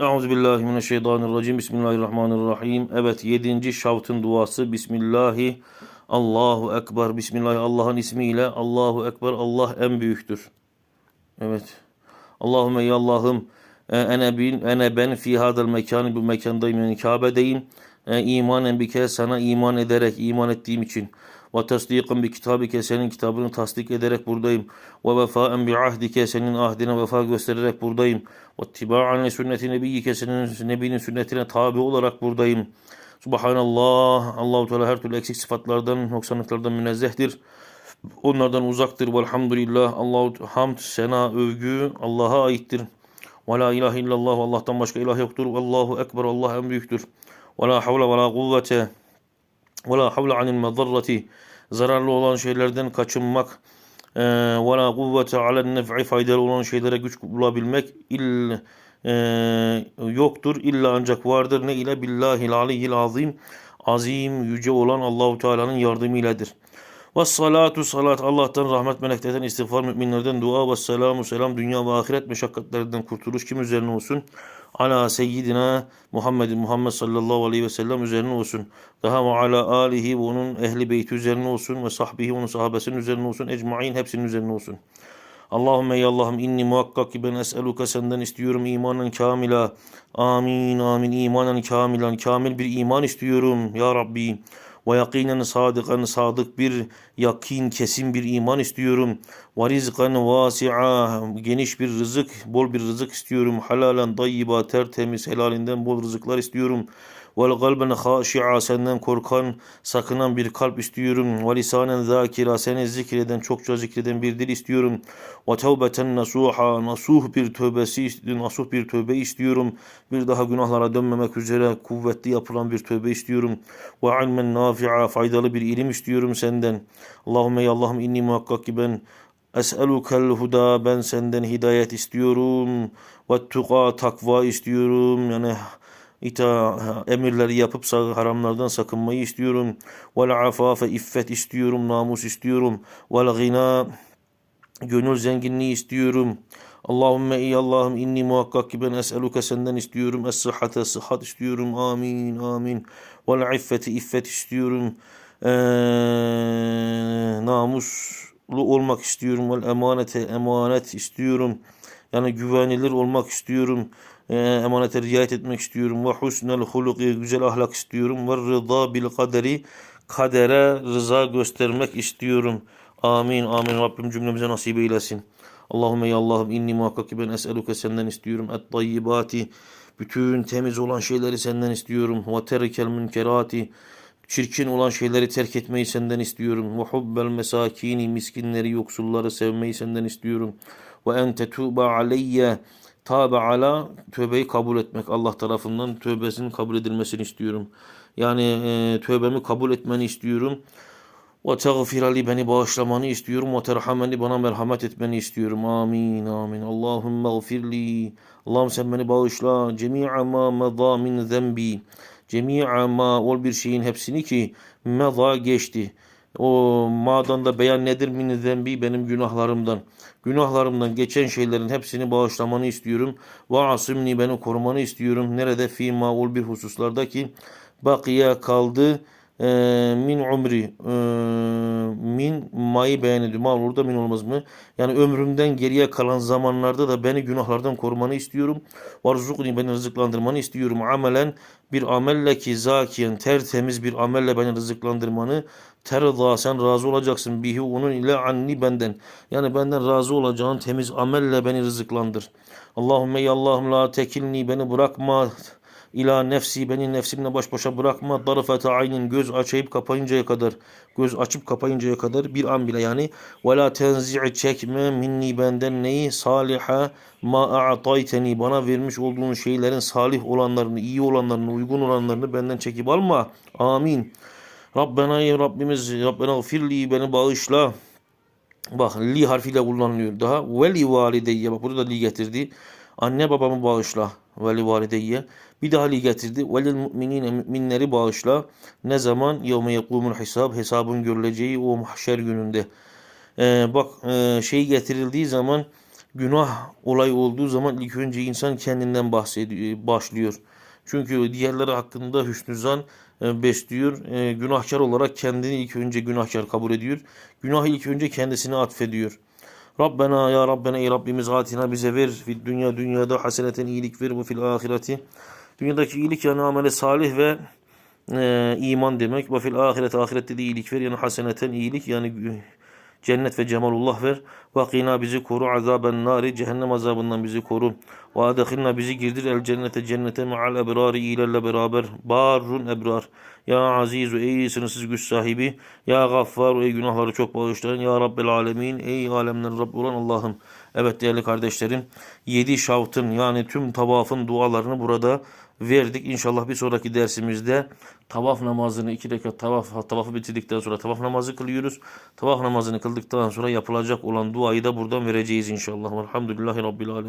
Euzubillahimineşşeytanirracim. Bismillahirrahmanirrahim. Evet yedinci şavtın duası. Bismillahi. Allahu Ekber. Bismillahi Allah'ın ismiyle. Allahu Ekber. Allah en büyüktür. Evet. Allahümme ya Allah'ım e, ene, bin, ene ben fi hadal mekanı bu mekandayım yani Kabe'deyim. E, imanen bir kez sana iman ederek iman ettiğim için ve tasdikan bi kitabike senin kitabını tasdik ederek buradayım. Ve vefaen bi ahdike senin ahdine vefa göstererek buradayım. Ve tibaan li sünneti nebiyyike senin nebinin sünnetine tabi olarak buradayım. Subhanallah. Allahu Teala her türlü eksik sıfatlardan, noksanlıklardan münezzehtir. Onlardan uzaktır. Velhamdülillah. Allahu hamd, sena, övgü Allah'a aittir. Ve la ilahe illallah. Allah'tan başka ilah yoktur. Allahu ekber. Allah en büyüktür. Ve la havle ve la kuvvete. Ve la havle anil medarrati. Zararlı olan şeylerden kaçınmak. Ve la kuvvete alen faydalı olan şeylere güç bulabilmek il e, yoktur. İlla ancak vardır. Ne ile? Billahil aliyyil azim. Azim, yüce olan Allahu Teala'nın yardımıyladır. Ve salatu salat Allah'tan rahmet meleklerden istiğfar müminlerden dua ve selamu selam dünya ve ahiret meşakkatlerinden kurtuluş kim üzerine olsun? Ala seyyidina Muhammedin Muhammed sallallahu aleyhi ve sellem üzerine olsun. Daha ve ala alihi ve onun ehli beyti üzerine olsun ve sahbihi onun sahabesinin üzerine olsun. Ecmain hepsinin üzerine olsun. Allahümme ey Allah'ım inni muhakkak ki ben es'eluka senden istiyorum imanen kamila. Amin amin imanen kamilan. Kamil bir iman istiyorum ya Rabbi. Ve yakinen sadıkan sadık bir yakin kesin bir iman istiyorum. Ve rizkan vasi'a geniş bir rızık bol bir rızık istiyorum. Halalen dayyiba tertemiz helalinden bol rızıklar istiyorum. Vel kalben haşi'a senden korkan, sakınan bir kalp istiyorum. Ve lisanen zakira seni zikreden, çokça zikreden bir dil istiyorum. Ve tevbeten nasuha nasuh bir tövbesi, nasuh bir tövbe istiyorum. Bir daha günahlara dönmemek üzere kuvvetli yapılan bir tövbe istiyorum. Ve ilmen nafi'a faydalı bir ilim istiyorum senden. Allahümme ya Allah'ım inni muhakkak ki ben Es'elukel huda ben senden hidayet istiyorum. Ve tuqa takva istiyorum. Yani ita emirleri yapıp haramlardan sakınmayı istiyorum. Vel afafe iffet istiyorum, namus istiyorum. Vel gina gönül zenginliği istiyorum. Allahümme ey Allah'ım inni muhakkak ki ben es'eluke senden istiyorum. Es-sıhhate sıhhat istiyorum. Amin amin. Vel iffeti iffet istiyorum. Ee, namuslu olmak istiyorum. Vel emanete emanet istiyorum. Yani güvenilir olmak istiyorum e, emanete riayet etmek istiyorum. Ve husnel huluki güzel ahlak istiyorum. Ve rıza bil kaderi kadere rıza göstermek istiyorum. Amin amin Rabbim cümlemize nasip eylesin. Allahümme ya Allah'ım inni muhakkak ki ben es'eluke senden istiyorum. Et tayyibati bütün temiz olan şeyleri senden istiyorum. Ve terkel münkerati çirkin olan şeyleri terk etmeyi senden istiyorum. Ve hubbel mesakini miskinleri yoksulları sevmeyi senden istiyorum. Ve en tetuba aleyye Tabe ala tövbeyi kabul etmek Allah tarafından tövbesinin kabul edilmesini istiyorum. Yani e, tövbemi kabul etmeni istiyorum. Ve teğfirali beni bağışlamanı istiyorum. Ve terhameni bana merhamet etmeni istiyorum. Amin amin. Allahümme gfirli. Allah'ım sen beni bağışla. Cemi'a ma meda min zembi. Cemi'a ma ol bir şeyin hepsini ki meda geçti. O madan da beyan nedir min zembi benim günahlarımdan. Günahlarımdan geçen şeylerin hepsini bağışlamanı istiyorum. Ve asimni beni korumanı istiyorum. Nerede fi maul bir hususlarda ki bakiye kaldı e, min umri e, min mayı ediyor. Mal orada min olmaz mı? Yani ömrümden geriye kalan zamanlarda da beni günahlardan korumanı istiyorum. Varzukni beni rızıklandırmanı istiyorum. Amelen bir amelle ki zakiyen tertemiz bir amelle beni rızıklandırmanı terda sen razı olacaksın bihi onun ile anni benden. Yani benden razı olacağın temiz amelle beni rızıklandır. Allahümme ya Allah'ım la tekilni beni bırakma İla nefsi beni nefsimle baş başa bırakma. Darfete aynin göz açıp kapayıncaya kadar göz açıp kapayıncaya kadar bir an bile yani ve la tenzi'i çekme minni benden neyi saliha ma a'tayteni bana vermiş olduğun şeylerin salih olanlarını iyi olanlarını uygun olanlarını benden çekip alma. Amin. Rabbena ya Rabbimiz Rabbena gfirli beni bağışla. Bak li harfiyle kullanılıyor daha. Veli valideyye bak burada li getirdi. Anne babamı bağışla. Veli valideyye. Bir daha li getirdi. Velil müminine müminleri bağışla. Ne zaman? Yevme yekumul hesab. Hesabın görüleceği o mahşer gününde. Ee, bak e, şey getirildiği zaman günah olay olduğu zaman ilk önce insan kendinden bahsediyor, başlıyor. Çünkü diğerleri hakkında hüsnü zan e, besliyor. E, günahkar olarak kendini ilk önce günahkar kabul ediyor. Günah ilk önce kendisine atfediyor. Rabbena ya Rabbena ey Rabbimiz atina bize ver. Fid dünya dünyada haseneten iyilik ver. Bu fil ahireti. Dünyadaki iyilik yani amele salih ve e, iman demek. Ve fil ahiret ahirette de iyilik ver. Yani haseneten iyilik yani cennet ve cemalullah ver. Ve qina bizi koru azaben nari cehennem azabından bizi koru. Ve adkhilna bizi girdir el cennete cennete ma'al ebrari ilerle beraber. Barrun ebrar. Ya azizu ey sınırsız güç sahibi. Ya gaffar ey günahları çok bağışlayan. Ya Rabbel alemin ey alemlerin Rabbi olan Allah'ım. Evet değerli kardeşlerim. Yedi şavtın yani tüm tavafın dualarını burada verdik. İnşallah bir sonraki dersimizde tavaf namazını iki rekat tavaf, tavafı bitirdikten sonra tavaf namazı kılıyoruz. Tavaf namazını kıldıktan sonra yapılacak olan duayı da buradan vereceğiz inşallah. Elhamdülillahi Rabbil Alemin.